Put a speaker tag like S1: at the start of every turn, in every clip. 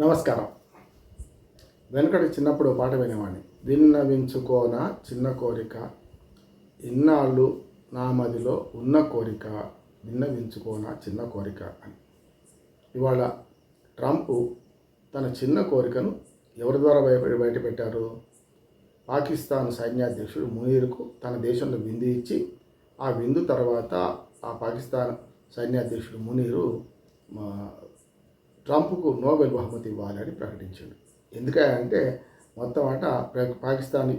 S1: నమస్కారం. వెనకటి చిన్నప్పుడు పాట వినేవాడిని. విన్నవించుకోన చిన్న కోరిక ఇన్నాళ్ళు నా మదిలో ఉన్న కోరిక విన్నవించుకోన చిన్న కోరిక అని. ఇవాళ ట్రంప్ తన చిన్న కోరికను ఎవరి ద్వారా బయట పెట్టారు పాకిస్తాన్ సైన్యాధ్యక్షుడు మునీర్కు తన దేశంలో విందు ఇచ్చి ఆ విందు తర్వాత ఆ పాకిస్తాన్ సైన్యాధ్యక్షుడు మునీరు మా ట్రంప్కు నోబెల్ బహుమతి ఇవ్వాలని ప్రకటించాడు. ఎందుకంటే మొత్తం ఆట పాకిస్తాన్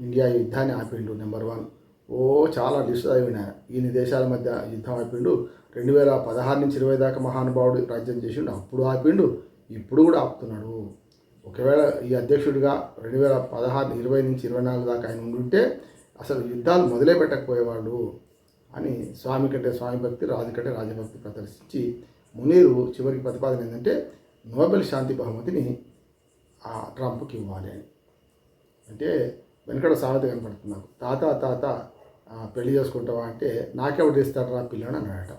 S1: ఇండియా యుద్ధాన్ని ఆపిండు నెంబర్ వన్. ఓ చాలా లిస్ట్ చదివిన. ఇన్ని దేశాల మధ్య యుద్ధం ఆపిండు. రెండు వేల పదహారు నుంచి ఇరవై దాకా మహానుభావుడు రాజ్యం చేసిండు. అప్పుడు ఆపిండు. ఇప్పుడు కూడా ఆపుతున్నాడు. ఒకవేళ ఈ అధ్యక్షుడిగా రెండు వేల పదహారు ఇరవై నుంచి ఇరవై నాలుగు దాకా ఆయన ఉండుంటే అసలు యుద్ధాలు మొదలే పెట్టకపోయేవాళ్ళు అని స్వామి కంటే స్వామి భక్తి రాజు కంటే రాజభక్తి ప్రదర్శించి మునీరు చివరికి ప్రతిపాదన ఏంటంటే నోబెల్ శాంతి బహుమతిని ఆ ట్రంప్కి ఇవ్వాలి అని. అంటే వెనకడ సామెత కనపడుతున్నాను తాత తాత పెళ్ళి చేసుకుంటావా అంటే నాకెవడు ఇస్తాడు పిల్లని అన్నాడట.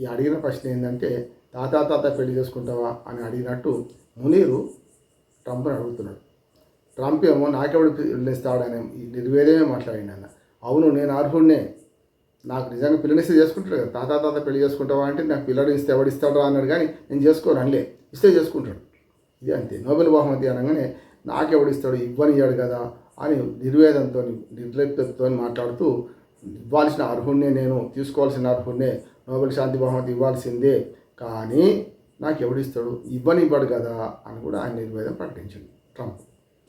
S1: ఈ అడిగిన ప్రశ్న ఏంటంటే తాత తాత పెళ్ళి చేసుకుంటావా అని అడిగినట్టు మునీరు ట్రంప్ని అడుగుతున్నాడు. ట్రంప్ ఏమో నాకెవడు పిల్లనిస్తాడని నిర్వేదమే మాట్లాడింది అన్న అవును నేను అర్హుడినే నాకు నిజంగా పిల్లనిస్తే చేసుకుంటాడు కదా. తాత తాత పెళ్ళి చేసుకుంటావా అంటే నాకు పిల్లడు ఇస్తే ఎవడిస్తాడు అన్నాడు కానీ నేను చేసుకోను అనలే ఇస్తే చేసుకుంటాడు. ఇది అంతే. నోబెల్ బహుమతి అనగానే నాకెవడిస్తాడు ఇవ్వనియ్యాడు కదా అని నిర్వేదంతో నిర్లిప్తతో మాట్లాడుతూ ఇవ్వాల్సిన అర్హుణ్ణే నేను తీసుకోవాల్సిన అర్హుణ్ణే నోబెల్ శాంతి బహుమతి ఇవ్వాల్సిందే. కానీ నాకు ఎవడిస్తాడు ఇవ్వని ఇవ్వడు కదా అని కూడా ఆయన నిర్వేదం ప్రకటించాడు. ట్రంప్.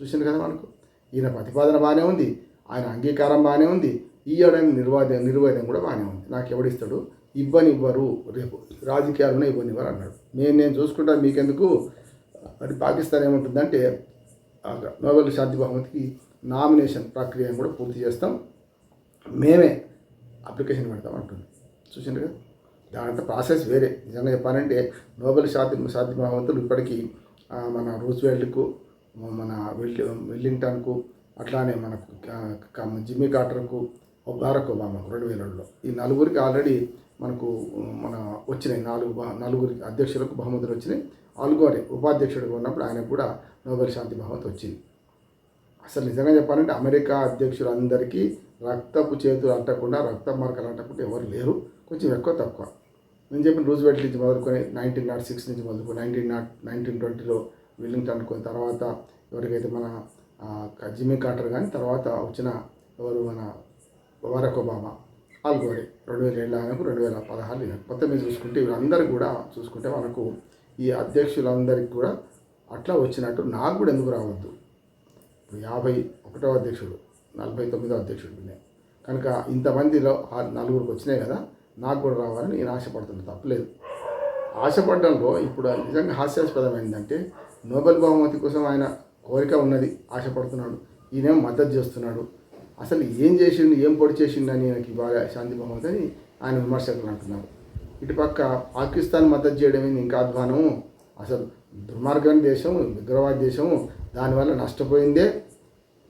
S1: చూసింది కదా మనకు? ఈయన ప్రతిపాదన బాగానే ఉంది. ఆయన అంగీకారం బాగానే ఉంది. ఇవ్వడానికి నిర్వాద నిర్వేదం కూడా బాగానే ఉంది. నాకు ఎవడిస్తాడు ఇవ్వని ఇవ్వరు రేపు రాజకీయాలను ఇవ్వని ఇవ్వరు అన్నాడు. నేను నేను చూసుకుంటా మీకెందుకు? అది పాకిస్తాన్ ఏముంటుందంటే నోబెల్ శాంతి బహుమతికి నామినేషన్ ప్రక్రియను కూడా పూర్తి చేస్తాం. మేమే అప్లికేషన్ పెడతాం అంటుంది. చూసిండ్రు కదా? దాంట్లో ప్రాసెస్ వేరే. నిజంగా చెప్పాలంటే నోబెల్ శాంతి శాంతి బహుమతులు ఇప్పటికీ మన రూస్వెల్ట్కు మన వెల్లి వెల్లింగ్టన్కు అట్లానే మన జిమ్మీ కార్టర్కు బారక్ ఒబామా రెండు వేలలో ఈ నలుగురికి ఆల్రెడీ మనకు మన వచ్చినాయి నాలుగు నలుగురికి అధ్యక్షులకు బహుమతులు వచ్చినాయి. ఆల్గోరే ఉపాధ్యక్షుడిగా ఉన్నప్పుడు ఆయనకు కూడా నోబెల్ శాంతి బహుమతి వచ్చింది. అసలు నిజంగా చెప్పాలంటే అమెరికా అధ్యక్షులు అందరికీ రక్తపు చేతులు అంటకుండా రక్త మార్కలు అంటకుండా ఎవరు లేరు. కొంచెం ఎక్కువ తక్కువ. నేను చెప్పిన రూజ్వెల్ట్ నుంచి మొదలుకొని నైన్టీన్ నాట్ సిక్స్ నుంచి మొదలుకొని నైన్టీన్ నాట్ నైన్టీన్ ట్వంటీలో విల్లింగ్టన్ కొని తర్వాత ఎవరికైతే మన ఆ, జిమ్మీ కార్టర్ కానీ తర్వాత వచ్చిన ఎవరు మన బరాక్ ఒబామా ఆల్గోరే రెండు వేల ఏళ్ళ ఆయనకు రెండు వేల పదహారు ఈయనకు. మొత్తం మీద చూసుకుంటే వీళ్ళందరూ కూడా చూసుకుంటే మనకు ఈ అధ్యక్షులందరికీ కూడా అట్లా వచ్చినట్టు నాకు కూడా ఎందుకు రావద్దు? యాభై ఒకటో అధ్యక్షుడు నలభై తొమ్మిదో అధ్యక్షుడు నేను కనుక ఇంతమందిలో ఆ నలుగురికి వచ్చినాయి కదా నాకు కూడా రావాలని నేను ఆశపడుతున్నాను తప్పలేదు. ఆశపడడంలో ఇప్పుడు నిజంగా హాస్యాస్పదం ఏంటంటే నోబెల్ బహుమతి కోసం ఆయన కోరిక ఉన్నది ఆశపడుతున్నాడు. ఈయనేమో మద్దతు చేస్తున్నాడు. అసలు ఏం చేసిండు ఏం పొడి చేసిండు అని ఆయనకి బాగా శాంతి బహుమతి అని ఆయన విమర్శకులు అంటున్నారు. ఇటుపక్క పాకిస్తాన్ మద్దతు చేయడం ఇంకా అధ్వానం అసలు దుర్మార్గం దేశం ఉగ్రవాద దేశం దానివల్ల నష్టపోయిందే.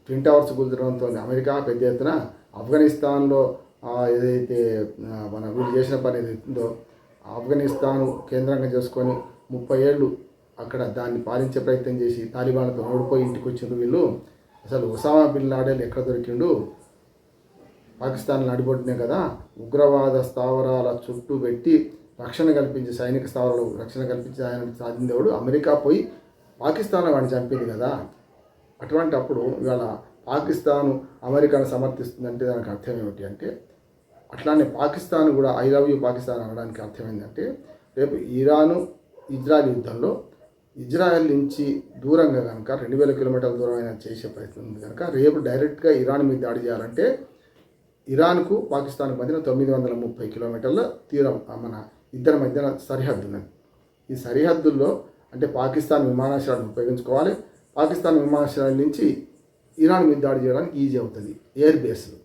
S1: ట్విన్ టవర్స్ కుదరడంతో అమెరికా పెద్ద ఎత్తున ఆఫ్ఘనిస్తాన్లో ఏదైతే మన వీళ్ళు చేసిన పని ఏదైతుందో ఆఫ్ఘనిస్తాన్ కేంద్రంగా చేసుకొని ముప్పై ఏళ్ళు అక్కడ దాన్ని పాలించే ప్రయత్నం చేసి తాలిబాన్తో ఓడిపోయి ఇంటికి వచ్చిన వీళ్ళు. అసలు ఒసామా బిన్ లాడెన్ ఎక్కడ దొరికిండు? పాకిస్తాన్ నడిబొడ్డునే కదా. ఉగ్రవాద స్థావరాల చుట్టూ పెట్టి రక్షణ కల్పించి సైనిక స్థావరాలు రక్షణ కల్పించి ఆయన సాధించేవాడు అమెరికా పోయి పాకిస్తాన్ వాడిని చంపింది కదా. అటువంటి అప్పుడు ఇవాళ పాకిస్తాను అమెరికాను సమర్థిస్తుందంటే దానికి అర్థం ఏమిటి అంటే అట్లానే పాకిస్తాన్ కూడా ఐ లవ్ యూ పాకిస్తాన్ అనడానికి అర్థం ఏంటంటే రేపు ఇరాను ఇజ్రాయల్ యుద్ధంలో ఇజ్రాయెల్ నుంచి దూరంగా కనుక రెండు వేల కిలోమీటర్ల దూరం అయినా చేసే ప్రయత్నం ఉంది కనుక రేపు డైరెక్ట్గా ఇరాన్ మీద దాడి చేయాలంటే ఇరాన్కు పాకిస్తాన్కు మధ్యన తొమ్మిది వందల ముప్పై కిలోమీటర్ల తీరం మన ఇద్దరి మధ్యన సరిహద్దు ఉన్నది. ఈ సరిహద్దుల్లో అంటే పాకిస్తాన్ విమానాశ్రయాలను ఉపయోగించుకోవాలి. పాకిస్తాన్ విమానాశ్రయాల నుంచి ఇరాన్ మీద దాడి చేయడానికి ఈజీ అవుతుంది. ఎయిర్ బేస్లు.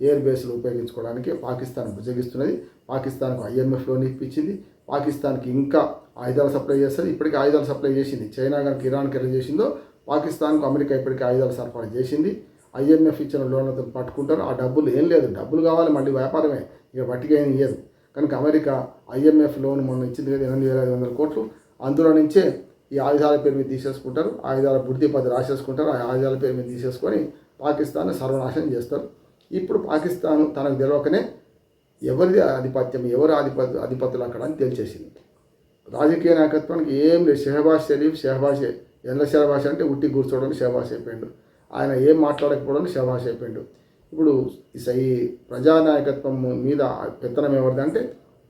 S1: ఎయిర్ బేస్లు ఉపయోగించుకోవడానికి పాకిస్తాన్ భుజగిస్తున్నది. పాకిస్తాన్కు ఐఎంఎఫ్ లోన్ ఇప్పించింది. పాకిస్తాన్కి ఇంకా ఆయుధాలు సప్లై చేస్తుంది ఇప్పటికీ ఆయుధాలు సప్లై చేసింది. చైనా కనుక ఇరాన్కి ఎలా చేసిందో పాకిస్తాన్కు అమెరికా ఇప్పటికీ ఆయుధాలు సరఫరా చేసింది. ఐఎంఎఫ్ ఇచ్చిన లోన్లతో పట్టుకుంటారు. ఆ డబ్బులు ఏం లేదు. డబ్బులు కావాలి మళ్ళీ వ్యాపారమే. ఇక వట్టిగా ఏం ఇయ్యదు. కనుక అమెరికా ఐఎంఎఫ్ లోన్ మొన్న ఇచ్చింది కదా ఎనిమిది వేల ఐదు వందల కోట్లు. అందులో నుంచే ఈ ఆయుధాల పేరు మీద తీసేసుకుంటారు. ఆయుధాల బుద్ధి పది రాసేసుకుంటారు. ఆ ఆయుధాల పేరు మీద తీసేసుకొని పాకిస్తాన్ సర్వనాశనం చేస్తారు. ఇప్పుడు పాకిస్తాన్ తనకు తెలియకనే ఎవరిది ఆధిపత్యం ఎవరు ఆధిపత్య అధిపతులు అక్కడ అని తేల్చేసింది. రాజకీయ నాయకత్వానికి ఏం లేదు. షెహబాజ్ షరీఫ్ షెహబాజ్ ఎల్ల షెహబాజ్ అంటే ఉట్టి కూర్చోవడం షెహబాజ్ అయిపోయిండు. ఆయన ఏం మాట్లాడకపోవడం షెహబాజ్ అయిపోయిండు. ఇప్పుడు ఈ సై ప్రజానాయకత్వం మీద పెత్తనం ఎవరిది అంటే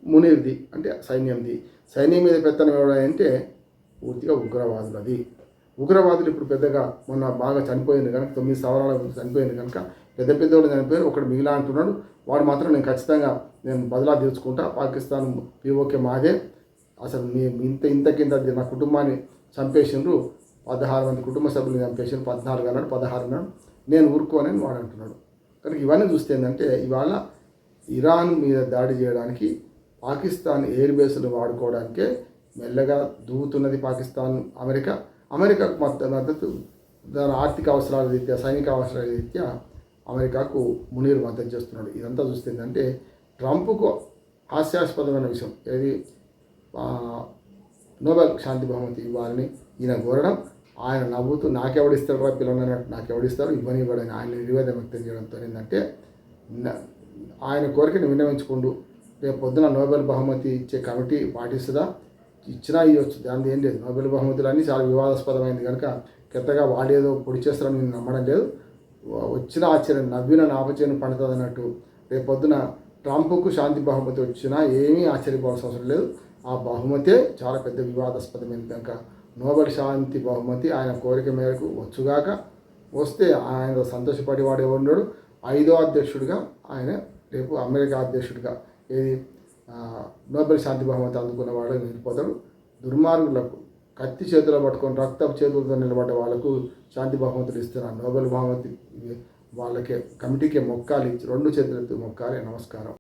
S1: మునీర్ది అంటే సైన్యంది. సైన్యం మీద పెత్తనం ఎవరిది అంటే పూర్తిగా ఉగ్రవాదులు అది ఉగ్రవాదులు ఇప్పుడు పెద్దగా మొన్న బాగా చనిపోయింది కనుక తొమ్మిది సవరాల చనిపోయింది కనుక పెద్ద పెద్దవాడు చనిపోయారు ఒకడు మిగిలా అంటున్నాడు వాడు మాత్రం నేను ఖచ్చితంగా నేను బదిలా తీర్చుకుంటా. పాకిస్తాన్ పీఓకే మాదే అసలు మేము ఇంత ఇంత కింద నా కుటుంబాన్ని చంపేసిండ్రు. పదహారు మంది కుటుంబ సభ్యులు చంపేసిండ్రు. పద్నాలుగు అన్నాడు పదహారు అన్నాడు. నేను ఊరుకోనని వాడు అంటున్నాడు. కనుక ఇవన్నీ చూస్తే ఏంటంటే ఇవాళ ఇరాన్ మీద దాడి చేయడానికి పాకిస్తాన్ ఎయిర్ బేస్లు వాడుకోవడానికే మెల్లగా దూతున్నది పాకిస్తాన్ అమెరికా. అమెరికాకు మద్ద- మద్దతు దాని ఆర్థిక అవసరాల రీత్యా సైనిక అవసరాల రీత్యా అమెరికాకు మునీరు మద్దతు చేస్తున్నాడు. ఇదంతా చూస్తే ఏంటంటే ట్రంప్కు హాస్యాస్పదమైన విషయం. ఏది? నోబెల్ శాంతి బహుమతి ఇవ్వాలని ఈయన కోరడం. ఆయన నవ్వుతూ నాకెవడిస్తాడు రా పిల్లలు నాకెవడిస్తారు ఇవ్వని ఇవ్వడని ఆయన నివేదన వ్యక్తం చేయడంతో ఏంటంటే ఆయన కోరికను విన్నవించుకుంటూ రేపు పొద్దున నోబెల్ బహుమతి ఇచ్చే కమిటీ పాటిస్తుందా? ఇచ్చినా ఇవ్వచ్చు దాని ఏం లేదు. నోబెల్ బహుమతులు అన్నీ చాలా వివాదాస్పదమైంది కనుక కొత్తగా వాడేదో ఏదో పొడి చేస్తారని నేను నమ్మడం లేదు. వచ్చిన ఆశ్చర్యం నవ్విన నాపచర్యం పండుతుంది అన్నట్టు రేపు పొద్దున ట్రంప్కు శాంతి బహుమతి వచ్చినా ఏమీ ఆశ్చర్యపోవాల్సిన అవసరం లేదు. ఆ బహుమతే చాలా పెద్ద వివాదాస్పదమైంది కనుక. నోబెల్ శాంతి బహుమతి ఆయన కోరిక మేరకు వచ్చుగాక వస్తే ఆయన సంతోషపడి వాడు ఎవరున్నాడు ఐదో అధ్యక్షుడిగా ఆయన రేపు అమెరికా అధ్యక్షుడిగా. ఏది? నోబెల్ శాంతి బహుమతి అందుకున్న వాడు నిలిపోతాడు దుర్మార్గులకు కత్తి చేతిలో పట్టుకొని రక్తపు చేతులతో నిలబడ్డ వాళ్ళకు శాంతి బహుమతులు ఇస్తున్నారు నోబెల్ బహుమతి వాళ్ళకే కమిటీకి మొక్కాలి. రెండు చేతులతో మొక్కాలి. నమస్కారం.